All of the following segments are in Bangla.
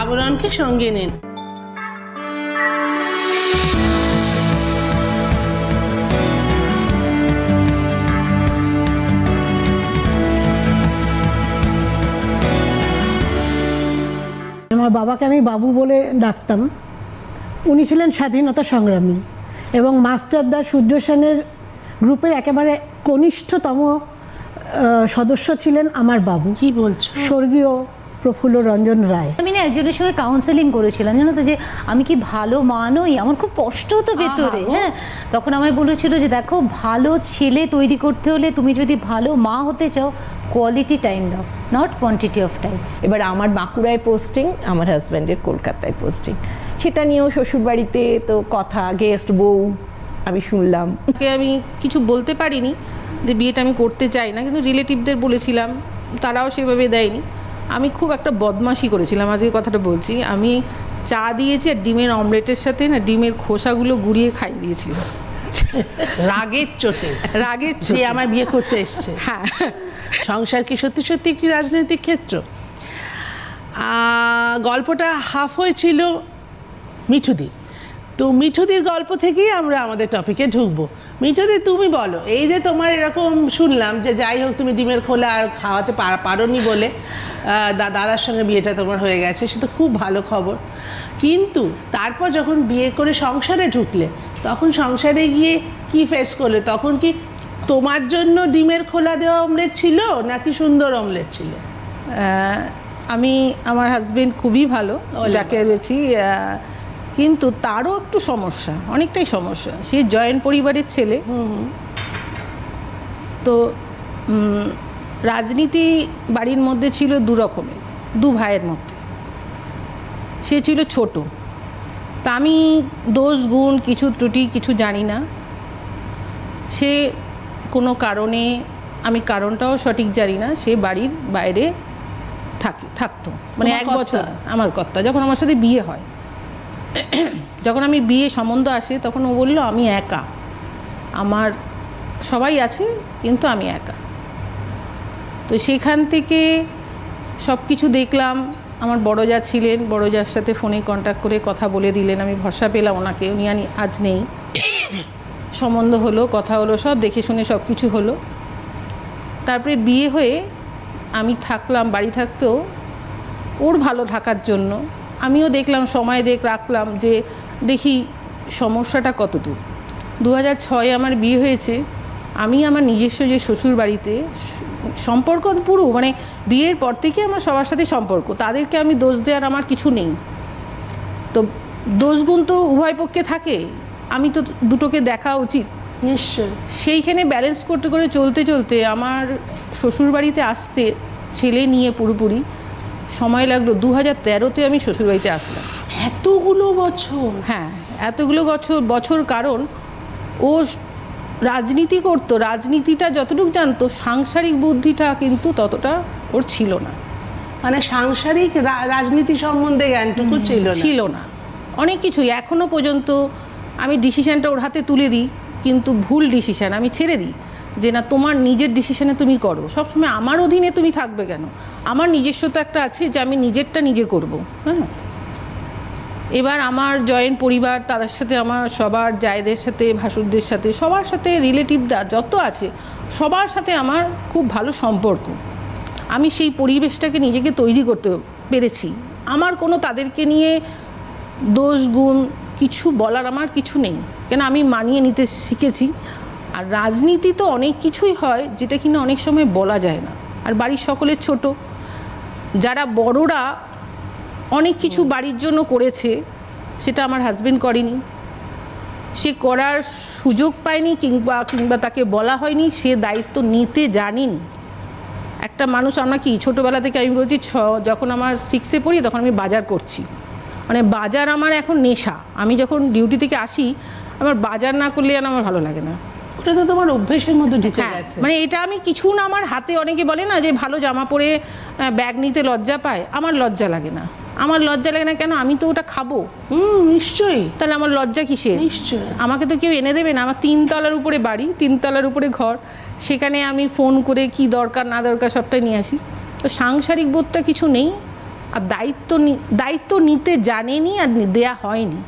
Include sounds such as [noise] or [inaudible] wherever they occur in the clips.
আবরণকে সঙ্গে নিন। আমার বাবাকে আমি বাবু বলে ডাকতাম। উনি ছিলেন স্বাধীনতা সংগ্রামী এবং মাস্টারদা সূর্য সেনের গ্রুপের একেবারে কনিষ্ঠতম সদস্য ছিলেন আমার বাবু। কি বলছো? স্বর্গীয় প্রফুল্ল রঞ্জন রায়। আমি না একজনের সঙ্গে কাউন্সেলিং করেছিলাম জানো তো যে আমি কি ভালো মা নই আমার খুব কষ্ট হতো ভেতরে হ্যাঁ? তখন আমায় বলেছিল যে দেখো ভালো ছেলে তৈরি করতে হলে তুমি যদি ভালো মা হতে চাও কোয়ালিটি টাইম দাও নট কোয়ান্টিটি অফ টাইম এবার আমার বাঁকুড়ায় পোস্টিং আমার হাজব্যান্ডের কলকাতায় পোস্টিং সেটা নিয়েও শ্বশুরবাড়িতে তো কথা গেস্ট বউ আমি শুনলাম। ওকে আমি কিছু বলতে পারিনি যে বিয়েটা আমি করতে চাই না কিন্তু রিলেটিভদের বলেছিলাম তারাও সেভাবে দেয়নি। আমি খুব একটা বদমাশি করেছিলাম আজকে কথাটা বলছি। আমি চা দিয়েছি আর ডিমের অমলেটের সাথে না ডিমের খোসাগুলো গুঁড়িয়ে খাইয়ে দিয়েছিলাম রাগের চোটে। রাগের চোটে। আমার বিয়ে করতে এসছে। হ্যাঁ। সংসার কি সত্যি সত্যি একটি রাজনৈতিক ক্ষেত্র? গল্পটা হাফ হয়েছিল মিঠুদির। তো মিঠুদির গল্প থেকেই আমরা আমাদের টপিকে ঢুকবো। মিঠুদি তুমি বলো এই যে তোমার এরকম শুনলাম যে যাই হোক তুমি ডিমের খোলা আর খাওয়াতে পার- পারোনি বলে দাদার সঙ্গে বিয়েটা তোমার হয়ে গেছে সে তো খুব ভালো খবর। কিন্তু তারপর যখন বিয়ে করে সংসারে ঢুকলে তখন সংসারে গিয়ে কি ফেস করলে? তখন কি তোমার জন্য ডিমের খোলা দেওয়া অমলেট ছিল নাকি সুন্দর অমলেট ছিল? আমি আমার হাজবেন্ড খুবই ভালো যাকে পেয়েছি কিন্তু তারও একটু সমস্যা অনেকটাই সমস্যা। সে জয়েন পরিবারের ছেলে। তো রাজনীতি বাড়ির মধ্যে ছিল দু রকমের দু ভাইয়ের মধ্যে। সে ছিল ছোট। তা আমি দোষ গুণ কিছু ত্রুটি কিছু জানি না। সে কোনো কারণে আমি কারণটাও সঠিক জানি না সে বাড়ির বাইরে থাকে থাকতো। মানে এক বছর আমার কর্তা যখন আমার সাথে বিয়ে হয়। যখন আমি বিয়ে সম্বন্ধ আসে, তখন ও বলল, আমি একা। আমার সবাই আছে, কিন্তু আমি একা। তো সেখান থেকে সব কিছু দেখলাম। আমার বড় যা ছিলেন বড় যার সাথে ফোনে কন্ট্যাক্ট করে কথা বলে দিলেন। আমি ভরসা পেলাম ওনাকে, উনি আনি, আজ নেই। সম্বন্ধ হলো, কথা হলো, সব দেখে শুনে সব কিছু হলো। তারপরে বিয়ে হয়ে আমি থাকলাম, বাড়ি থাকতেও ওর ভালো থাকার জন্য। আমিও দেখলাম সময় দেখ রাখলাম যে দেখি সমস্যাটা কত দূর দু হাজার ছয়ে আমার বিয়ে হয়েছে আমি আমার নিজস্ব যে শ্বশুর বাড়িতে সম্পর্ক পুরো মানে বিয়ের পর থেকে আমার সবার সাথে সম্পর্ক তাদেরকে আমি দোষ দেওয়ার আমার কিছু নেই। তো দোষগুণ তো উভয় পক্ষে থাকে আমি তো দুটোকে দেখা উচিত। নিশ্চয় সেইখানে ব্যালেন্স করতে করে চলতে চলতে আমার শ্বশুরবাড়িতে আসতে ছেলে নিয়ে পুরোপুরি সময় লাগল। দু হাজার তেরোতে আমি শ্বশুরবাড়িতে আসলাম। এতগুলো বছর? হ্যাঁ এতগুলো বছর বছর কারণ ও রাজনীতি করতো। রাজনীতিটা যতটুকু জানতো সাংসারিক বুদ্ধিটা কিন্তু ততটা ওর ছিল না। মানে সাংসারিক রাজনীতি সম্বন্ধে জ্ঞানটুকু ছিল ছিল না। অনেক কিছুই। এখনও পর্যন্ত আমি ডিসিশানটা ওর হাতে তুলে দিই কিন্তু ভুল ডিসিশান আমি ছেড়ে দিই। যে না, তোমার নিজের ডিসিশানে তুমি করো। সবসময় আমার অধীনে তুমি থাকবে কেন? আমার নিজস্ব তো একটা আছে যে আমি নিজেরটা নিজে করব। হ্যাঁ? এবার আমার জয়েন্ট পরিবার, তাদের সাথে আমার সবার, জায়দের সাথে, ভাসুরদের সাথে, সবার সাথে রিলেটিভরা যত আছে, সবার সাথে আমার খুব ভালো সম্পর্ক। আমি সেই পরিবেশটাকে নিজেকে তৈরি করতে পেরেছি। আমার কোনো তাদেরকে নিয়ে দোষ, গুণ কিছু বলার আমার কিছু নেই। কেন? আমি মানিয়ে নিতে শিখেছি। আর রাজনীতি তো অনেক কিছুই হয়, যেটা কিনা অনেক সময় বলা যায় না। আর বাড়ির সকলের ছোট। যারা বড়রা অনেক কিছু বাড়ির জন্য করেছে, সেটা আমার হাজবেন্ড করেনি। সে করার সুযোগ পায়নি কিংবা কিংবা তাকে বলা হয়নি, সে দায়িত্ব নিতে জানেনি। একটা মানুষ আমরা কি, ছোটোবেলা থেকে আমি বলছি, ছ, যখন আমার সিক্সে পড়ি, তখন আমি বাজার করছি। মানে বাজার আমার এখন নেশা। আমি যখন ডিউটি থেকে আসি, আমার বাজার না করলে আমার ভালো লাগে না। ওটা তো তোমার অভ্যেসের মধ্যে ঢুকে হ্যাঁ গেছে। মানে এটা আমি কিছু না আমার হাতে অনেকে বলে না যে ভালো জামা পরে ব্যাগ নিতে লজ্জা পায়। আমার লজ্জা লাগে না। আমার লজ্জা লাগে না কেন? আমি তো ওটা খাব। হুম নিশ্চয়ই। তাহলে আমার লজ্জা কিসের? নিশ্চয়ই। আমাকে তো কেউ এনে দেবে না। আমার তিনতলার উপরে বাড়ি তিনতলার উপরে ঘর। সেখানে আমি ফোন করে কি দরকার না দরকার সবটাই নিয়ে আসি। তো সাংসারিক বোধটা কিছু নেই। আর দায়িত্ব দায়িত্ব নিতে জানেনি আর দেয়া হয়নি।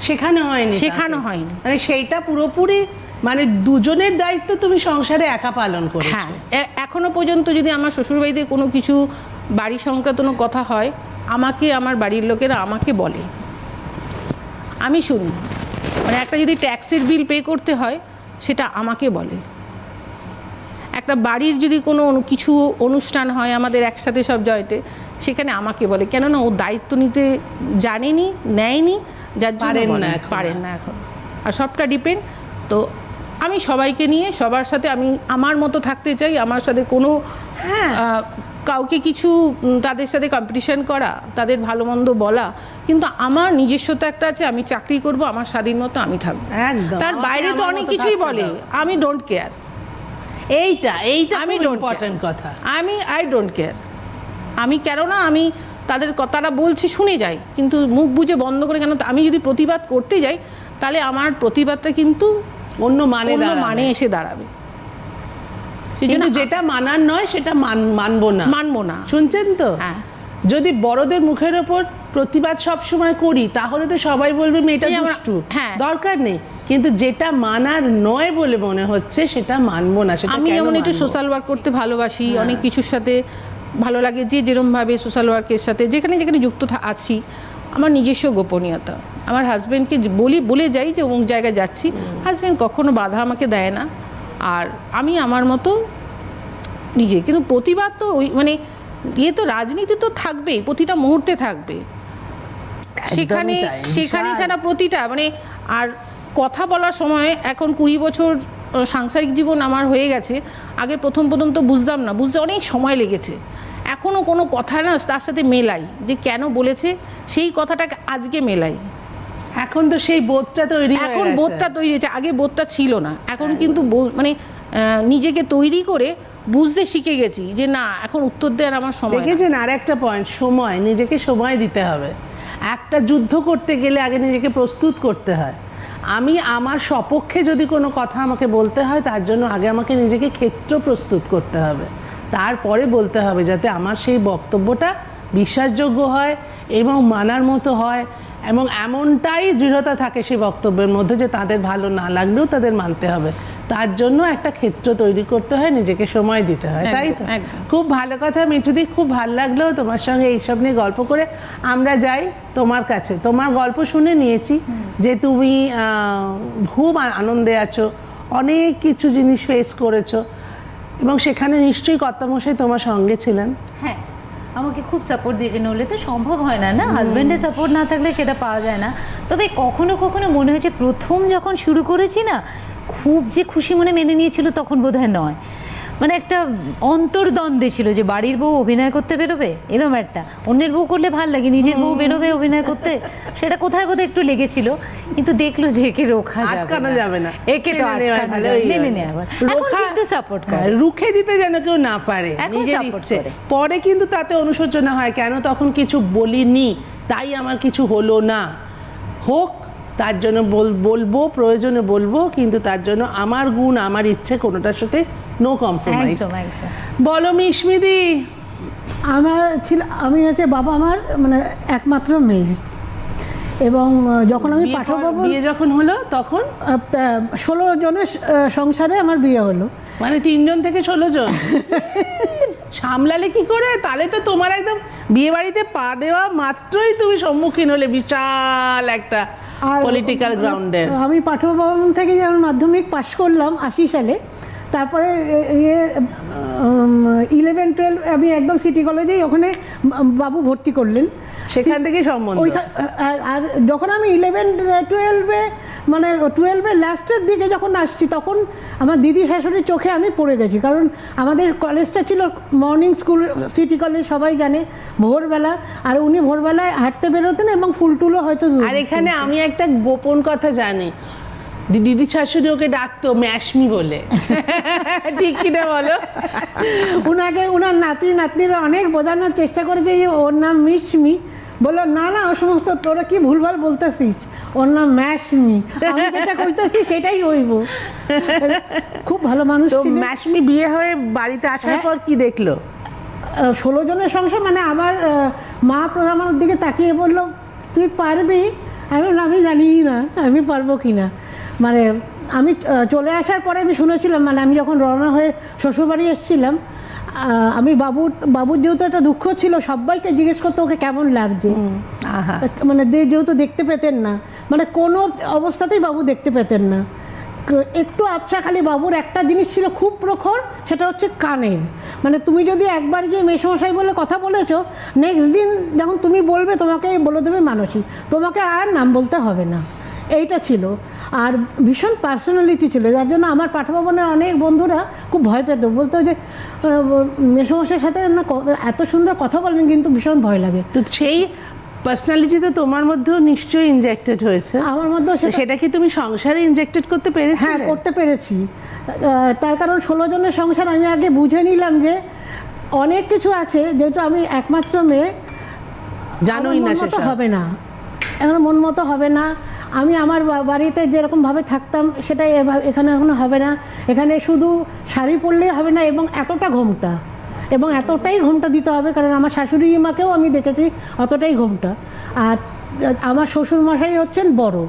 শেখানো হয়নি শেখানো হয়নি। মানে সেইটা পুরোপুরি মানে দুজনের দায়িত্ব তুমি সংসারে একা পালন করো হ্যাঁ এখনও পর্যন্ত যদি আমার শ্বশুরবাড়িতে কোনো কিছু বাড়ি সংক্রান্ত কোনো কথা হয় আমাকে আমার বাড়ির লোকেরা আমাকে বলে। আমি শুনি। মানে একটা যদি ট্যাক্সের বিল পে করতে হয় সেটা আমাকে বলে। একটা বাড়ির যদি কোনো কিছু অনুষ্ঠান হয় আমাদের একসাথে সব জয়তে সেখানে আমাকে বলে। কেননা ও দায়িত্ব নিতে জানেনি নেয়নি যার জন্য। পারেন না এখন। আর সবটা ডিপেন্ড তো আমি সবাইকে নিয়ে সবার সাথে আমি আমার মতো থাকতে চাই আমার সাথে কোনো আহ, কাউকে কিছু তাদের সাথে কম্পিটিশন করা তাদের ভালো মন্দ বলা কিন্তু আমার নিজস্বতা একটা আছে আমি চাকরি করব আমার স্বাধীন মতো আমি থাকব। তার বাইরে তো অনেক কিছুই বলে আমি ডোন্ট কেয়ার এইটা এইটা আমি ইম্পর্টেন্ট কথা। আমি আই ডোন্ট কেয়ার আমি কেননা আমি তাদের কথাটা বলছি শুনে যাই কিন্তু মুখ বুঝে বন্ধ করে কেন আমি যদি প্রতিবাদ করতে যাই তাহলে আমার প্রতিবাদটা কিন্তু অন্য মানে অন্য মানে এসে দাঁড়াবে। কিন্তু যেটা মানার নয় সেটা মান- মানবো না। মানবো না। শুনছেন তো? হ্যাঁ। যদি বড়দের মুখের ওপর প্রতিবাদ সব সময় করি তাহলে তো সবাই বলবে মেয়েটা দুষ্টু। হ্যাঁ। দরকার নেই। কিন্তু যেটা মানার নয় বলে মনে হচ্ছে সেটা মানবো না। সেটা আমি যেমন একটু সোশ্যাল ওয়ার্ক করতে ভালোবাসি অনেক কিছুর সাথে ভালো লাগে যে যেরমভাবে সোশ্যাল ওয়ার্কের সাথে যেখানে যেখানে যুক্ত আছি। আমার নিজস্ব গোপনীয়তা। আমার হাজব্যান্ডকে বলি বলে যাই যে অমুক জায়গায় যাচ্ছি। হাজব্যান্ড কখনো বাধা আমাকে দেয় না। আর আমি আমার মতো নিজে। কিন্তু প্রতিবাদ তো ওই মানে ইয়ে তো রাজনীতি তো থাকবেই প্রতিটা মুহূর্তে থাকবে। সেখানে সেখানে ছাড়া প্রতিটা মানে আর কথা বলার সময় এখন কুড়ি বছর সাংসারিক জীবন আমার হয়ে গেছে। আগে প্রথম প্রথম তো বুঝতাম না বুঝতে অনেক সময় লেগেছে। এখনও কোনো কথা না তার সাথে মেলাই যে কেন বলেছে সেই কথাটাকে আজকে মেলাই। এখন তো সেই বোধটা তৈরি এখন বোধটা তৈরি হয়েছে আগে বোধটা ছিল না। এখন কিন্তু বো- মানে নিজেকে তৈরি করে বুঝতে শিখে গেছি যে না এখন উত্তর দেওয়ার আমার সময় না। দেখেছেন আর একটা পয়েন্ট সময় নিজেকে সময় দিতে হবে। একটা যুদ্ধ করতে গেলে আগে নিজেকে প্রস্তুত করতে হয়। আমি আমার সপক্ষে যদি কোনো কথা আমাকে বলতে হয় তার জন্য আগে আমাকে নিজেকে ক্ষেত্র প্রস্তুত করতে হবে। তারপরে বলতে হবে যাতে আমার সেই বক্তব্যটা বিশ্বাসযোগ্য হয় এবং মানার মতো হয় এবং এমনটাই দৃঢ়তা থাকে সেই বক্তব্যের মধ্যে যে তাদের ভালো না লাগলেও তাদের মানতে হবে। তার জন্য একটা ক্ষেত্র তৈরি করতে হয় নিজেকে সময় দিতে হয় তাই তো। খুব ভালো কথা মিঠুদি খুব ভালো লাগল তোমার সঙ্গে এইসব নিয়ে গল্প করে। আমরা যাই তোমার কাছে। তোমার গল্প শুনে নিয়েছি যে তুমি খুব আনন্দে আছো অনেক কিছু জিনিস ফেস করেছ। এবং সেখানে নিশ্চয়ই কর্তামশাই তোমার সঙ্গে ছিলেন। হ্যাঁ আমাকে খুব সাপোর্ট দিয়েছে নইলে তো সম্ভব হয় না না? হাজব্যান্ডের সাপোর্ট না থাকলে সেটা পাওয়া যায় না। তবে কখনো কখনো মনে হয়েছে প্রথম যখন শুরু করেছি না, খুব যে খুশি মনে মেনে নিয়েছিল তখন বোধহয় নয়। মানে একটা অন্তর্দ্বন্দ্বে ছিল যে বাড়ির বউ অভিনয় করতে বেরোবে? এরকম একটা। অন্যের বউ করলে ভালো লাগে নিজের বউ বেরোবে অভিনয় করতে? সেটা কোথায় বোধহয় একটু লেগেছিল। কিন্তু দেখল যে একে রোখা আটকানো যাবে না। একে তো আটকানো মেনে নেওয়া রোখা- কিন্তু সাপোর্ট করে। হ্যাঁ, রুখে দিতে যেন কেউ না পারে নিজের ইচ্ছে। পরে কিন্তু তাতে অনুশোচনা হয় কেন তখন কিছু বলিনি তাই আমার কিছু হলো না। হোক তার জন্য বল- বলব প্রয়োজনে বলব কিন্তু তার জন্য আমার গুণ আমার ইচ্ছে কোনোটার সাথে নো কম্প্রোমাইজ বলো মিশমিদি। আমার ছিল আমি হচ্ছে বাবা আমার মানে একমাত্র মেয়ে। এবং যখন আমি পাঠক বিয়ে যখন হলো তখন? ষোলো জনের সংসারে আমার বিয়ে হলো। মানে তিনজন থেকে ষোলো জন? [laughs] সামলালে কি করে? তাহলে তো তোমার একদম বিয়ে বাড়িতে পা দেওয়া মাত্রই তুমি সম্মুখীন হলে। বিশাল একটা আর পলিটিক্যাল গ্রাউন্ডে আমি পাঠ্যভবন ভবন থেকে যেমন মাধ্যমিক পাশ করলাম আশি সালে তারপরে ইয়ে ইলেভেন টুয়েলভ আমি একদম সিটি কলেজেই ওখানে বাবু ভর্তি করলেন। সেখান থেকে সম্বন্ধ। আর আর যখন আমি ইলেভেন টুয়েলভে মানে টুয়েলভে লাস্টের দিকে যখন আসছি তখন আমার দিদি শাশুড়ির চোখে আমি পড়ে গেছি। কারণ আমাদের কলেজটা ছিল মর্নিং স্কুল সিটি কলেজ সবাই জানে ভোরবেলা। আর উনি ভোরবেলায় হাঁটতে বেরোতেন এবং ফুল টুলও হয়তো আর এখানে আমি একটা গোপন কথা জানি। দিদি শাশুড়ি ওকে ডাকতো ম্যাশমি বলে। [laughs] ঠিক কিনা বলো? উনাকে উনার নাতি নাতনিরা অনেক বোঝানোর চেষ্টা করেছে যে ওর নাম মিশমি। বলল না না ও সমস্ত তোরা কি ভুলভাল বলতেছিস? ওর নাম ম্যাশমি। আমি যেটা কইতেছি সেটাই হইব। খুব ভালো মানুষ ম্যাশমি বিয়ে হয়ে বাড়িতে আসার হ্যাঁ। পর কি দেখল? ষোলো জনের সংসার মানে আমার মা আমার দিকে তাকিয়ে বলল তুই পারবি? আমি আমি জানি না আমি পারব কি না মানে আমি চলে আসার পরে আমি শুনেছিলাম মানে আমি যখন রওনা হয়ে শ্বশুরবাড়ি এসেছিলাম আমি বাবুর বাবুর যেহেতু একটা দুঃখ ছিল সবাইকে জিজ্ঞেস করতো ওকে কেমন লাগছে। মানে দে- যেহেতু দেখতে পেতেন না মানে কোনো অবস্থাতেই বাবু দেখতে পেতেন না। একটু আবছা খালি বাবুর একটা জিনিস ছিল খুব প্রখর সেটা হচ্ছে কানের। মানে তুমি যদি একবার গিয়ে মেসমশাই বলে কথা বলেছ নেক্সট দিন যখন তুমি বলবে তোমাকে বলে দেবে মানসী তোমাকে আর নাম বলতে হবে না। এইটা ছিল। আর ভীষণ পার্সোনালিটি ছিল যার জন্য আমার পাঠভবনের অনেক বন্ধুরা খুব ভয় পেত। বলতো যে আহ, মেসমশাইয়ের সাথে না এত সুন্দর কথা বলেন কিন্তু ভীষণ ভয় লাগে। তো সেই পার্সোনালিটি তো তোমার মধ্যেও নিশ্চয়ই ইনজেক্টেড হয়েছে। আমার মধ্যেও সেটা কি তুমি সংসারে ইনজেক্টেড করতে পেরেছি হ্যাঁ করতে পেরেছি। তার কারণ ষোলো জনের সংসার আমি আগে বুঝে নিলাম যে অনেক কিছু আছে যেহেতু আমি একমাত্র মেয়ে। জানোই না হবে না। এখন মন মতো হবে না। আমি আমার বাড়িতে যেরকমভাবে থাকতাম, সেটাই এভা- এখানে এখনও হবে না। এখানে শুধু শাড়ি পরলেই হবে না, এবং এতটা ঘোমটা। এবং এতটাই ঘোমটা দিতে হবে, কারণ আমার শাশুড়ি মাকেও আমি দেখেছি অতটাই ঘোমটা। আর আমার শ্বশুর মশাই হচ্ছেন বড়।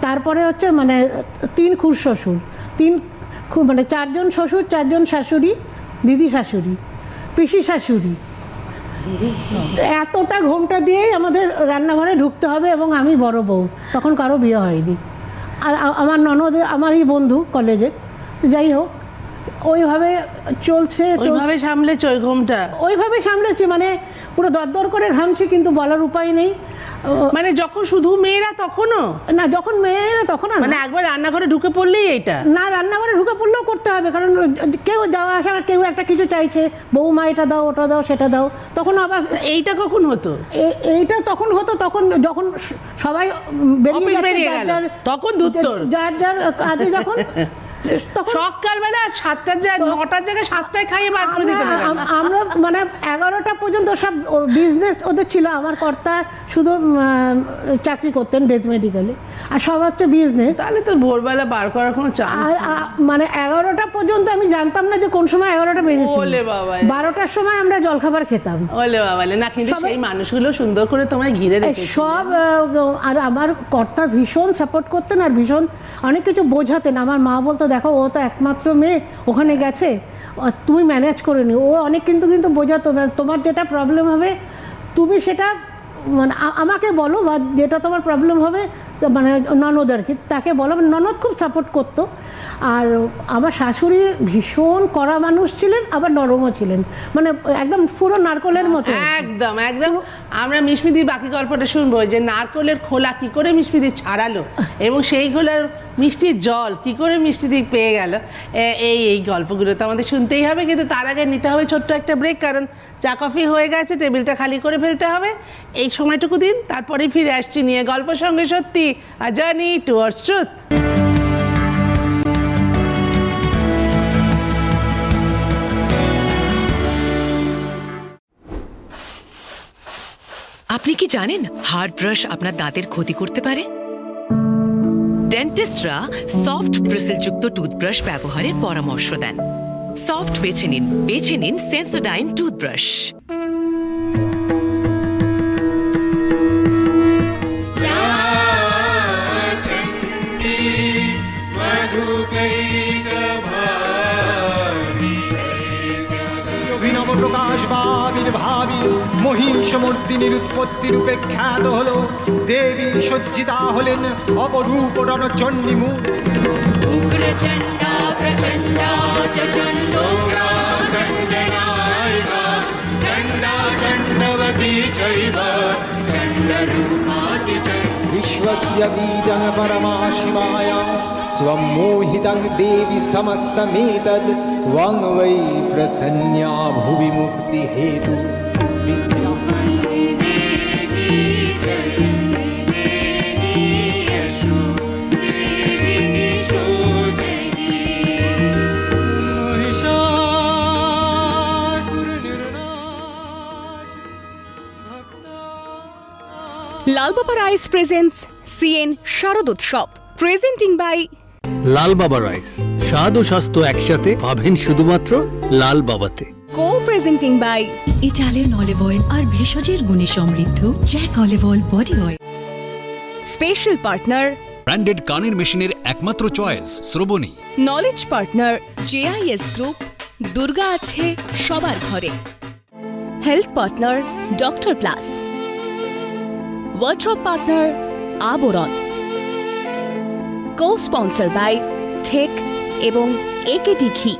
তারপরে হচ্ছে মানে তিন খুর শ্বশুর। তিন মানে চারজন শ্বশুর, চারজন শাশুড়ি, দিদি শাশুড়ি, পিসি শাশুড়ি। এতটা ঘোমটা দিয়েই আমাদের রান্নাঘরে ঢুকতে হবে এবং আমি বড় বউ। তখন কারও বিয়ে হয়নি। আর আমার ননদ, আমারই বন্ধু কলেজে যাই হোক ওইভাবে চলছে ওইভাবে সামলেছ ওই ঘুমটা। ওইভাবে সামলেছে মানে পুরো দরদর করে ঘামছি কিন্তু বলার উপায় নেই। মানে যখন শুধু মেয়েরা তখনও? না যখন মেয়েরা তখন মানে একবার রান্নাঘরে ঢুকে পড়লেই এটা না রান্নাঘরে ঢুকে পড়লেও করতে হবে কারণ কেউ যাওয়া আসা কেউ একটা কিছু চাইছে। বৌমা এটা দাও ওটা দাও সেটা দাও। তখন আবার এইটা কখন হতো? এইটা তখন হতো তখন যখন সবাই বেরিয়ে যাচ্ছে যার যার- তখন। যার যার কাজে যখন সকালবেলা সাতটার জায়গায় নটার জায়গায় সাতটায় খাইয়ে বার করে দিতে আমরা মানে এগারোটা পর্যন্ত সব বিজনেস ওদের ছিল। আমার কর্তা শুধু চাকরি করতেন ডেথ মেডিকেলে আর সব হচ্ছে বিজনেস তাহলে তো ভোরবেলা বার করার কোনো চান্স মানে এগারোটা পর্যন্ত আমি জানতাম না যে কোন সময় এগারোটা বেজেছে বারোটার সময় আমরা জলখাবার খেতাম। ওলে বাবালে না কিন্তু সেই মানুষগুলো সুন্দর করে তোমায় ঘিরে সব আর আমার কর্তা ভীষণ সাপোর্ট করতেন আর ভীষণ অনেক কিছু বোঝাতেন। আমার মা বলতো দেখো, ও তো একমাত্র মেয়ে, ওখানে গেছে। তুমি ম্যানেজ করে নিও। ও অনেক কিন্তু কিন্তু বোঝাতো তোমার যেটা প্রবলেম হবে, তুমি সেটা মানে আমাকে বলো বা যেটা তোমার প্রবলেম হবে মানে ননদ আর কি তাকে বলো। ননদ খুব সাপোর্ট করতো। আর আমার শাশুড়ি ভীষণ কড়া মানুষ ছিলেন আবার নরমও ছিলেন। মানে একদম পুরো নারকলের মতো। একদম একদম। আমরা মিশমিদির বাকি গল্পটা শুনব যে নারকলের খোলা কি করে মিশমিদি ছাড়ালো এবং সেই খোলার মিষ্টির জল কি করে মিষ্টিদি পেয়ে গেল এই এই গল্পগুলো তো আমাদের শুনতেই হবে কিন্তু তার আগে নিতে হবে ছোট্ট একটা ব্রেক কারণ চা কফি হয়ে গেছে টেবিলটা খালি করে ফেলতে হবে। এই সময়টুকু দিন তারপরেই ফিরে আসছি নিয়ে গল্প সঙ্গে সত্যি আ জার্নি টুয়ার্ডস ট্রুথ আপনি কি জানেন হার্ড ব্রাশ আপনার দাঁতের ক্ষতি করতে পারে? ডেন্টিস্টরা সফট ব্রিসেলযুক্ত টুথব্রাশ ব্যবহারের পরামর্শ দেন। সফট বেছে নিন বেছে নিন সেন্সোডাইন টুথব্রাশ মহিষমূর্তিনির উৎপত্তি রূপে খ্যাত হল দেবী সজ্জিতা হলেন অপরূপ রণচণ্ডী মূর্তি उग्रचण्डा प्रचण्डा च चण्डोग्रा चण्डनायिका चण्डा चण्डवती चैव चण्डरूपाति च विश्वस्य बीजं परमा शिवाया स्वं मोहितं देवि समस्तमेतद् त्वं वै प्रसन्या भुवि मुक्तिहेतु Lalbaba rice presents CN Sharadotsav presenting by Lal Baba rice স্বাদ ও স্বাস্থ্য একসাথে পাবেন শুধুমাত্র লাল বাবাতে co presenting by Italian olive oil আর ভেষজের গুণে সমৃদ্ধ Jack olive oil body oil special partner branded কানের মেশিনের একমাত্র choice Shrabani. Knowledge partner JIS group Durga আছে সবার ঘরে। Health partner doctor plus wardrobe partner Aboron co sponsor by ঠেক এবং একেটি ঘি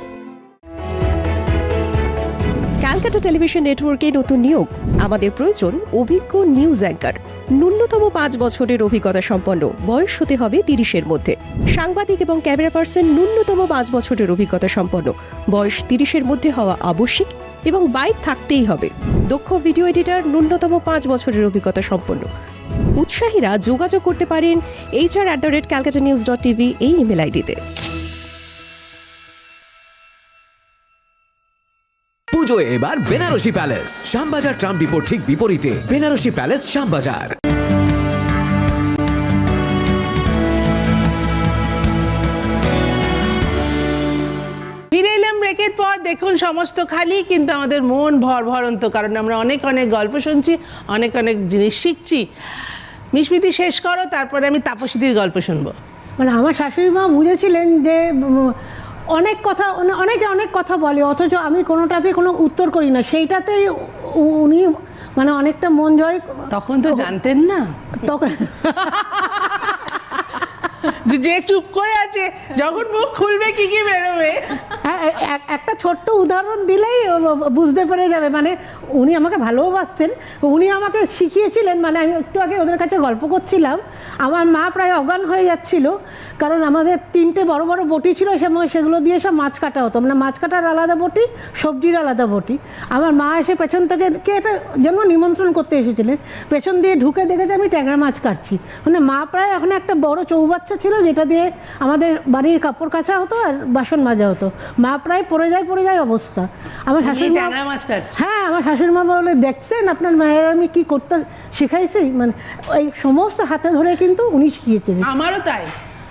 ক্যালকাটা টেলিভিশন নেটওয়ার্কে নতুন নিয়োগ। আমাদের প্রয়োজন অভিজ্ঞ নিউজ অ্যাঙ্কার। ন্যূনতম পাঁচ বছরের অভিজ্ঞতা সম্পন্ন। বয়স হতে হবে তিরিশের মধ্যে। সাংবাদিক এবং ক্যামেরা পার্সন ন্যূনতম পাঁচ বছরের অভিজ্ঞতা সম্পন্ন। বয়স তিরিশের মধ্যে হওয়া আবশ্যিক এবং বাইক থাকতেই হবে। দক্ষ ভিডিও এডিটার ন্যূনতম পাঁচ বছরের অভিজ্ঞতা সম্পন্ন। উৎসাহীরা যোগাযোগ করতে পারেন H R at the rate Calcutta news dot TV এই ইমেল আইডিতে। পুজোয় এবার বেনারসি প্যালেস। শ্যামবাজার ট্রাম ডিপোর ঠিক বিপরীতে। বেনারসি প্যালেস, শ্যামবাজার। দেখুন সমস্ত খালি কিন্তু আমাদের মন ভর ভরন্ত কারণ আমরা অনেক অনেক গল্প শুনছি অনেক অনেক জিনিস শিখছি। মিসমিতি শেষ করো তারপরে আমি তাপসীদির গল্প শুনব। মানে আমার শাশুড়ি মা বুঝেছিলেন যে অনেক কথা অনেকে অনেক কথা বলে অথচ আমি কোনোটাতে কোনো উত্তর করি না। সেইটাতেই উনি মানে অনেকটা মন জয় তখন তো জানতেন না। তখন যে- চুপ করে আছে যখন মুখ খুলবে কি কি বেরোবে? একটা ছোট্ট উদাহরণ দিলেই বুঝতে পেরে যাবে। মানে উনি আমাকে ভালোবাসতেন, উনি আমাকে শিখিয়েছিলেন মানে আমি একটু আগে ওদের কাছে গল্প করছিলাম। আমার মা প্রায় অজ্ঞান হয়ে যাচ্ছিল, কারণ আমাদের তিনটে বড় বড় বটি ছিল সময় সেগুলো দিয়ে সব মাছ কাটা হতো। মানে মাছ কাটার আলাদা বটি, সবজির আলাদা বটি। আমার মা এসে পেছন থেকে কে এটা যেন নিমন্ত্রণ করতে এসেছিলেন, পেছন দিয়ে ঢুকে দেখে দেখেছে আমি ট্যাংরা মাছ কাটছি। মানে মা প্রায় এখন একটা বড় চৌবাচ্চা ছিল, যেটা দিয়ে আমাদের বাড়ির কাপড় কাচা হতো আর বাসন মাজা হতো। মা প্রায় পড়ে যায় পড়ে যায় অবস্থা। আমার শাশুড়ি মা হ্যাঁ আমার শাশুড়ি মা বলে দেখছেন আপনার মায়ের আমি কি করতে শিখাইছি? মানে এই সমস্ত হাতে ধরে কিন্তু উনি শিখিয়েছিলেন আমারও তাই।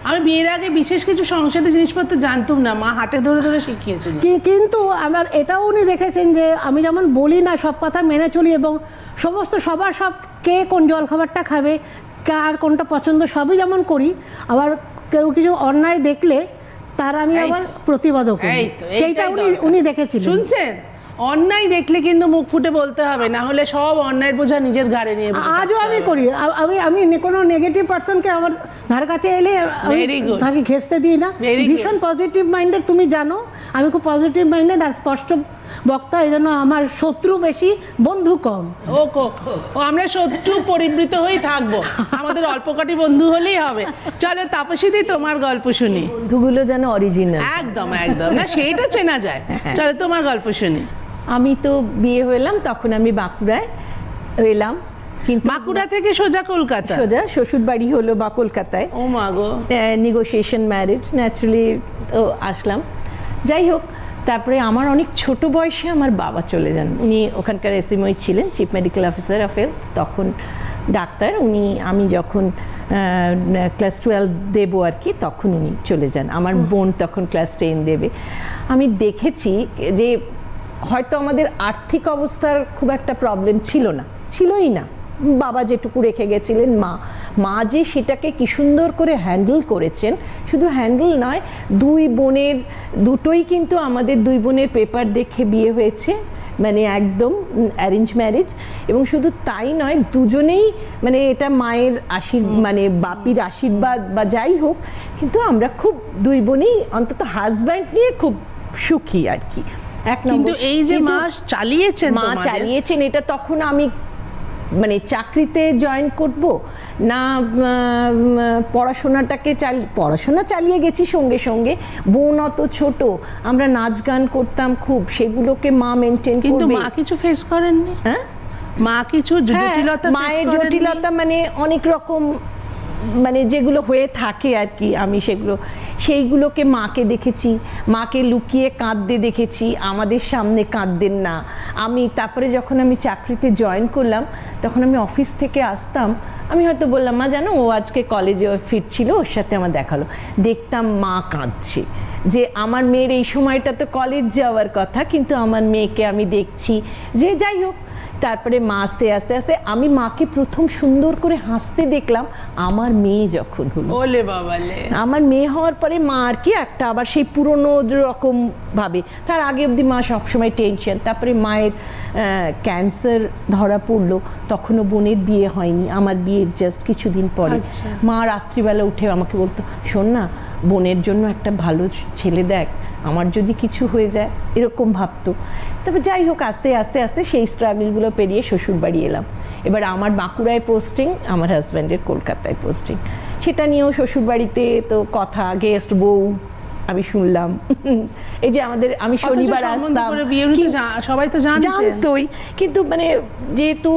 আমি বিয়ের আগে বিশেষ কিছু সংসদে জিনিসপত্র জানতাম না মা হাতে ধরে ধরে শিখিয়েছিল। কিন্তু আমার এটাও উনি দেখেছেন যে আমি যেমন বলি না সব কথা মেনে চলি এবং সমস্ত সবার সব কে কোন জলখাবারটা খাবে কার কোনটা পছন্দ সবই যেমন করি আবার কেউ কিছু অন্যায় দেখলে তার আমি আবার। প্রতিবাদও করি। সেইটা উনি উনি দেখেছিলেন। শুনছেন? অন্যায় দেখলে কিন্তু মুখ ফুটে বলতে হবে না হলে সব অন্যায়ের বোঝা নিজের ঘাড়ে নিয়ে আজও আমি করি। আমি আমি কোনো নেগেটিভ পার্সনকে আমার ধার কাছে এলে আমি তাকে ঘেসতে দিই না। ভীষণ পজিটিভ মাইন্ডেড তুমি জানো আমি খুব পজিটিভ মাইন্ডেড আর স্পষ্ট বক্তা এই জন্য আমার শত্রু বেশি বন্ধু কম। ও ও আমরা শত্রু পরিবৃত হয়েই থাকব। আমাদের অল্প কটি বন্ধু হলেই হবে। চলো তাপসীদি তোমার গল্প শুনি। বন্ধুগুলো যেন অরিজিনাল একদম একদম। না সেইটা চেনা যায়। চলো তোমার গল্প শুনি। আমি তো বিয়ে হলাম তখন আমি বাঁকুড়ায় এলাম কিন্তু বাঁকুড়া থেকে সোজা কলকাতা? সোজা শ্বশুর বাড়ি হলো বা কলকাতায়। ও মা গো। নেগোসিয়েশন ম্যারিড ন্যাচুরালি তো আসলাম। যাই হোক তারপরে আমার অনেক ছোট বয়সে আমার বাবা চলে যান। উনি ওখানকার এসএমওই ছিলেন chief medical officer of health তখন ডাক্তার। উনি আমি যখন ক্লাস টুয়েলভ দেবো আর কি তখন উনি চলে যান। আমার বোন তখন ক্লাস টেন দেবে। আমি দেখেছি যে হয়তো আমাদের আর্থিক অবস্থার খুব একটা প্রবলেম ছিল না ছিলই না। বাবা যেটুকু রেখে গেছিলেন মা। মা যে সেটাকে কি সুন্দর করে হ্যান্ডেল করেছেন শুধু হ্যান্ডেল নয় দুই বোনের দুটোই কিন্তু আমাদের দুই বোনের পেপার দেখে বিয়ে হয়েছে মানে একদম অ্যারেঞ্জ ম্যারেজ এবং শুধু তাই নয় দুজনেই মানে এটা মায়ের আশীর্বাদ মানে বাপির আশীর্বাদ বা যাই হোক কিন্তু আমরা খুব দুই বোনেই অন্তত হাজব্যান্ড নিয়ে খুব সুখী আর কি। এক কিন্তু নম্বর। এই যে মা চালিয়েছেন মা চালিয়েছেন এটা তখন আমি মানে চাকরিতে জয়েন করব? না পড়াশোনাটাকে চাল পড়াশোনা চালিয়ে গেছি সঙ্গে সঙ্গে। বোন অত ছোট আমরা নাচ গান করতাম খুব সেগুলোকে মা মেনটেন কিন্তু মা কিছু ফেস করেননি? হ্যাঁ? মা কিছু হ্যাঁ, জটিলতা মায়ের জটিলতা মানে অনেক রকম মানে যেগুলো হয়ে থাকে আর কি আমি সেগুলো সেইগুলোকে মাকে দেখেছি। মাকে লুকিয়ে কাঁদতে দেখেছি। আমাদের সামনে কাঁদতেন না। আমি তারপরে যখন আমি চাকরিতে জয়েন করলাম, তখন আমি অফিস থেকে আসতাম। আমি হয়তো বললাম, মা, জানো, ও আজকে কলেজে ফিরছিল, ওর সাথে আমার দেখাল দেখতাম মা কাঁদছে যে, আমার মেয়ের এই সময়টা তো কলেজ যাওয়ার কথা, কিন্তু আমার মেয়েকে আমি দেখছি। যে, যাই হোক তারপরে মা আস্তে আস্তে আস্তে আমি মাকে প্রথম সুন্দর করে হাসতে দেখলাম আমার মেয়ে যখন হলো। ওলে বাবালে। আমার মেয়ে হওয়ার পরে মা আর কি একটা আবার সেই পুরনো রকম ভাবে। তার আগে অবধি মা সবসময় টেনশন তারপরে মায়ের ক্যান্সার ধরা পড়ল তখনও বোনের বিয়ে হয়নি আমার বিয়ের জাস্ট কিছুদিন পরে। আচ্ছা। মা রাত্রিবেলা উঠে আমাকে বলতো শোন না বোনের জন্য একটা ভালো ছেলে দেখ আমার যদি কিছু হয়ে যায় এরকম ভাবতো। তারপর যাই হোক আস্তে আস্তে আস্তে সেই স্ট্রাগলগুলো পেরিয়ে শ্বশুর বাড়ি এলাম। এবার আমার বাঁকুড়ায় পোস্টিং আমার হাজব্যান্ডের কলকাতায় পোস্টিং সেটা নিয়েও শ্বশুর বাড়িতে তো কথা গেস্ট বউ আমি শুনলাম। [laughs] এই যে আমাদের আমি শনিবার আসতাম। সবাই তো। জানতোই। কিন্তু মানে যেহেতু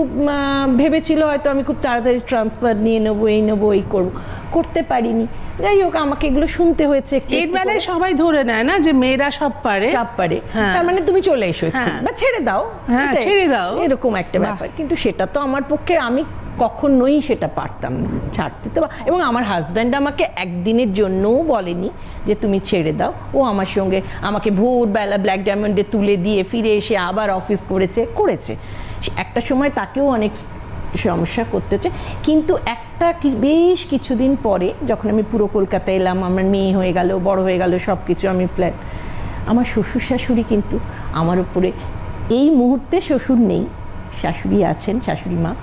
ভেবেছিল হয়তো আমি খুব তাড়াতাড়ি ট্রান্সফার নিয়ে নেব এই নেব এই করব। করতে পারিনি। যাই হোক আমাকে এগুলো শুনতে হয়েছে এর বেলায় সবাই ধরে নেয় না যে মেয়েরা সব পারে। চাপ পারে। হ্যাঁ। তার মানে তুমি চলে এসো হ্যাঁ। বা ছেড়ে দাও হ্যাঁ, ছেড়ে দাও। এরকম একটা ব্যাপার। কিন্তু সেটা তো আমার পক্ষে আমি কখনোই সেটা পারতাম না ছাড়তে তো এবং আমার হাজব্যান্ড আমাকে একদিনের জন্যও বলেনি যে তুমি ছেড়ে দাও। ও আমার সঙ্গে আমাকে ভোরবেলা ব্ল্যাক ডায়মন্ডে তুলে দিয়ে ফিরে এসে আবার অফিস করেছে করেছে। একটা সময় তাকেও অনেক সমস্যা করতে করতেছে। কিন্তু একটা বেশ কিছুদিন পরে যখন আমি পুরো কলকাতা এলাম, আমার মেয়ে হয়ে গেল, বড় হয়ে গেল সব কিছু আমি ফ্ল্যাট আমার শ্বশুর শাশুড়ি কিন্তু আমার উপরে, এই মুহূর্তে শ্বশুর নেই, শাশুড়ি আছেন, শাশুড়ি মা।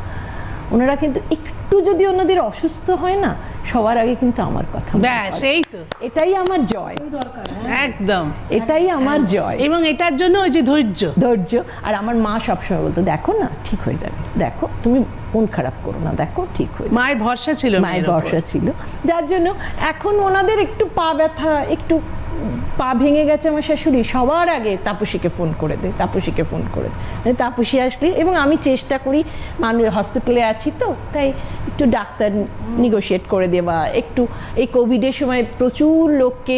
ওনারা কিন্তু একটু যদি ওনাদের অসুস্থ হয় না সবার আগে কিন্তু আমার কথা ব্যাস এই তো। এটাই আমার জয়। একদম। এটাই আমার জয়। এবং এটার জন্য ওই যে ধৈর্য। ধৈর্য। আর আমার মা সবসময় বলতো দেখো না ঠিক হয়ে যাবে। দেখো তুমি মন খারাপ করো না দেখো ঠিক হয়ে যাবে। মায়ের ভরসা ছিল মায়ের ভরসা ছিল। যার জন্য এখন ওনাদের একটু পা ব্যথা একটু পা ভেঙে গেছে আমার শাশুড়ি, সবার আগে তাপসীকে ফোন করে দে, তাপসীকে ফোন করে দে। তাপসী আসলে, এবং আমি চেষ্টা করি মানুষ হসপিটালে আছি তো, তাই একটু ডাক্তার নিগোশিয়েট করে দেওয়া একটু, এই কোভিডের সময় প্রচুর লোককে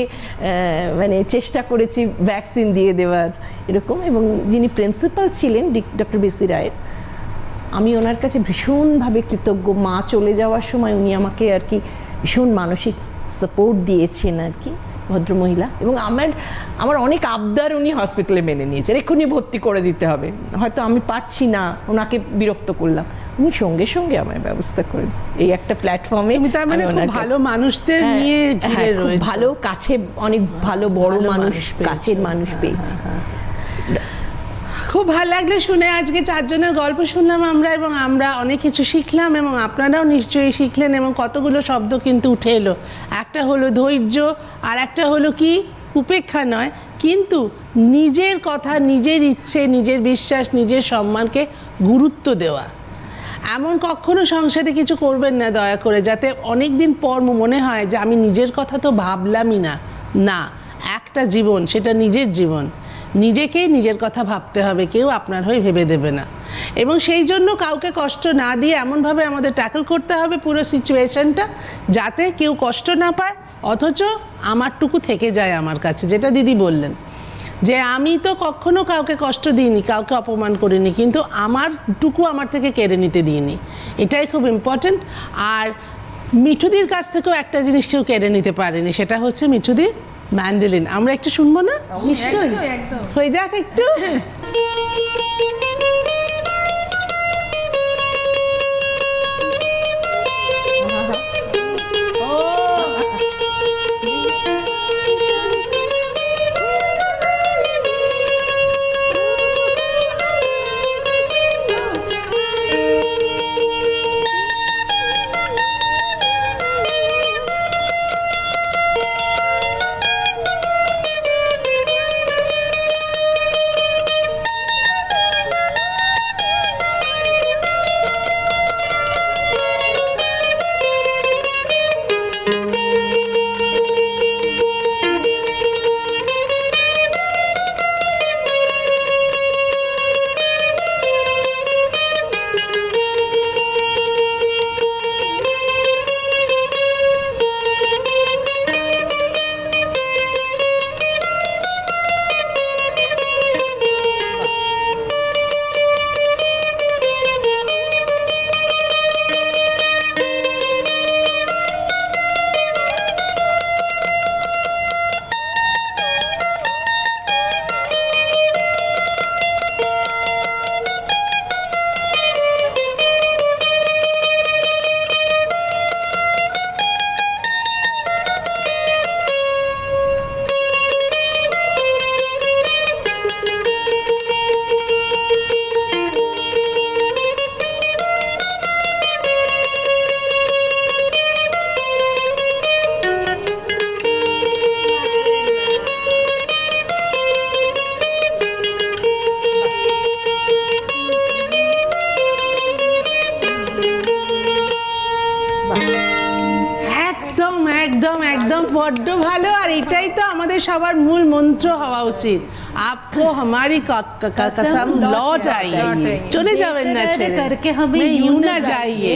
মানে চেষ্টা করেছি ভ্যাকসিন দিয়ে দেওয়ার, এরকম, এবং যিনি প্রিন্সিপাল ছিলেন ডক্টর বিসি রায়ের, আমি ওনার কাছে ভীষণভাবে কৃতজ্ঞ। মা চলে যাওয়ার সময় উনি আমাকে আর কি ভীষণ মানসিক সাপোর্ট দিয়েছেন আর কি। ভদ্রমহিলা এবং আমার আমার অনেক আবদার উনি হসপিটালে মেনে নিয়েছেন। এক্ষুনি ভর্তি করে দিতে হবে। হয়তো আমি পাচ্ছি না ওনাকে বিরক্ত করলাম। উনি সঙ্গে সঙ্গে আমার ব্যবস্থা করে। এই একটা প্ল্যাটফর্মে মানে ভালো মানুষদের নিয়ে ঘিরে ভালো কাছে অনেক ভালো বড় মানুষ মানুষ কাছের মানুষ পেয়েছি। খুব ভালো লাগল শুনে। আজকে চারজনের গল্প শুনলাম আমরা এবং আমরা অনেক কিছু শিখলাম এবং আপনারাও নিশ্চয়ই শিখলেন এবং কতগুলো শব্দ কিন্তু উঠে এলো। একটা হলো ধৈর্য আর একটা হলো কি? উপেক্ষা নয়। কিন্তু নিজের কথা, নিজের ইচ্ছে, নিজের বিশ্বাস, নিজের সম্মানকে গুরুত্ব দেওয়া। এমন কখনো সংসারে কিছু করবেন না দয়া করে, যাতে অনেক দিন পর মনে হয় যে আমি নিজের কথা তো ভাবলামই না। না, একটা জীবন, সেটা নিজের জীবন। নিজেকেই নিজের কথা ভাবতে হবে, কেউ আপনার হয়ে ভেবে দেবে না। এবং সেই জন্য কাউকে কষ্ট না দিয়ে এমনভাবে আমাদের ট্যাকল করতে হবে পুরো সিচুয়েশনটা যাতে কেউ কষ্ট না পায়, অথচ আমারটুকু থেকে যায় আমার কাছে, যেটা দিদি বললেন। যে আমি তো কখনো কাউকে কষ্ট দিইনি, কাউকে অপমান করিনি, কিন্তু আমারটুকু আমার থেকে কেড়ে নিতে দিইনি। এটাই খুব ইম্পর্ট্যান্ট আর মিঠুদির কাছ থেকেও একটা জিনিস কেউ কেড়ে নিতে পারেনি, সেটা হচ্ছে মিঠুদির ম্যান্ডেলিন আমরা একটু শুনব না? নিশ্চয়ই। একদম। হয়ে যাক একটু। [laughs] একদম একদম একদম বড্ড ভালো আর এটাই তো আমাদের সবার মূল মন্ত্র হওয়া উচিত আপকো हमारी क- क- क- कसम लौट आइए চলে যাবেন না ছেড়ে करके हमें मैं यूं यूं ना না যাইয়ে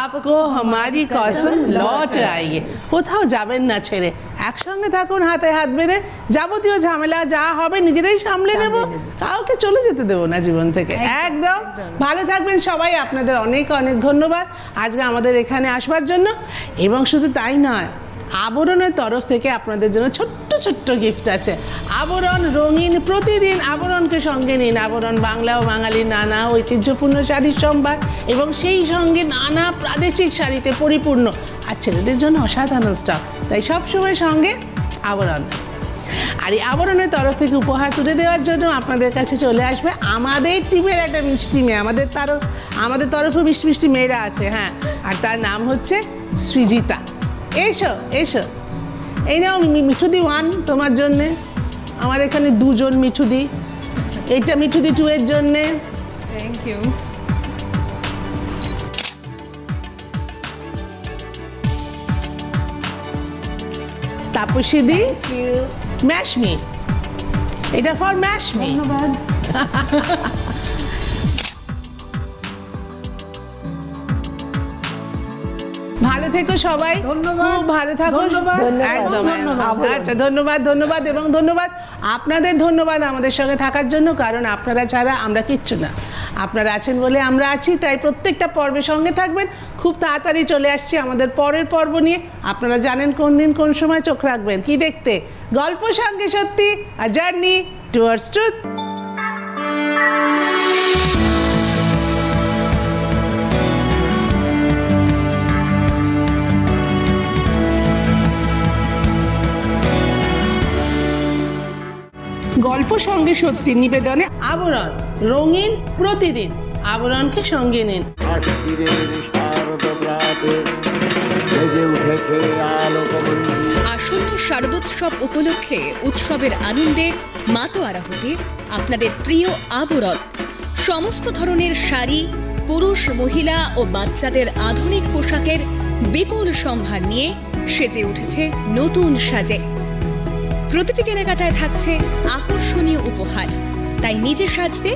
আপকো हमारी कसम लौट आइए কোথাও যাবেন না ছেড়ে একসঙ্গে থাকুন হাতে হাত বেঁধে যাবতীয় ঝামেলা যা হবে নিজেরাই সামলে নেব কাউকে চলে যেতে দেবো না জীবন থেকে একদম ভালো থাকবেন সবাই আপনাদের অনেক অনেক ধন্যবাদ আজকে আমাদের এখানে আসবার জন্য এবং শুধু তাই নয় আবরণের তরফ থেকে আপনাদের জন্য ছোট্ট ছোট্ট গিফট আছে। আবরণ রঙিন প্রতিদিন আবরণকে সঙ্গে নিন। আবরণ বাংলা ও বাঙালির নানা ঐতিহ্যপূর্ণ শাড়ির সম্ভার এবং সেই সঙ্গে নানা প্রাদেশিক শাড়িতে পরিপূর্ণ। আর ছেলেদের জন্য অসাধারণ স্টক তাই সবসময় সঙ্গে আবরণ। আর এই আবরণের তরফ থেকে উপহার তুলে দেওয়ার জন্য আপনাদের কাছে চলে আসবে আমাদের টিমের একটা মিষ্টি মেয়ে। আমাদের তারও আমাদের তরফে মিষ্টি মিষ্টি মেয়েরা আছে হ্যাঁ। আর তার নাম হচ্ছে সৃজিতা। এসো এসো। এই নাও মিঠুদি ওয়ান তোমার জন্যে। আমার এখানে দুজন মিঠুদি। এইটা মিঠুদি টু এর জন্যে। Thank you Tapasi di Mashmi. এটা ফর ম্যাশমি। ধন্যবাদ। [laughs] ভালো থেকো সবাই। ধন্যবাদ। ভালো থাকো। একদম। আচ্ছা ধন্যবাদ ধন্যবাদ এবং ধন্যবাদ। আপনাদের ধন্যবাদ আমাদের সঙ্গে থাকার জন্য কারণ আপনারা ছাড়া আমরা কিচ্ছু না। আপনারা আছেন বলে আমরা আছি তাই প্রত্যেকটা পর্বের সঙ্গে থাকবেন। খুব তাড়াতাড়ি চলে আসছি আমাদের পরের পর্ব নিয়ে। আপনারা জানেন কোন দিন কোন সময় চোখ রাখবেন কি দেখতে। গল্প সঙ্গে সত্যি আর জার্নি টুয়ার্ডস ট্রুথ। গল্প সঙ্গে সত্যি নিবেদনে আবরণ, রঙিন প্রতিদিন। আবরণকে সঙ্গে নিন। আসন্ন শারদোৎসব উপলক্ষে উৎসবের আনন্দে মাতোয়ারা হতে আপনাদের প্রিয় আবরণ। সমস্ত ধরনের শাড়ি, পুরুষ, মহিলা ও বাচ্চাদের আধুনিক পোশাকের বিপুল সম্ভার নিয়ে সেজে উঠেছে নতুন সাজে। প্রতিটি কেনাকাটায় থাকছে আকর্ষণীয় উপহার। তাই নিজে সাজতে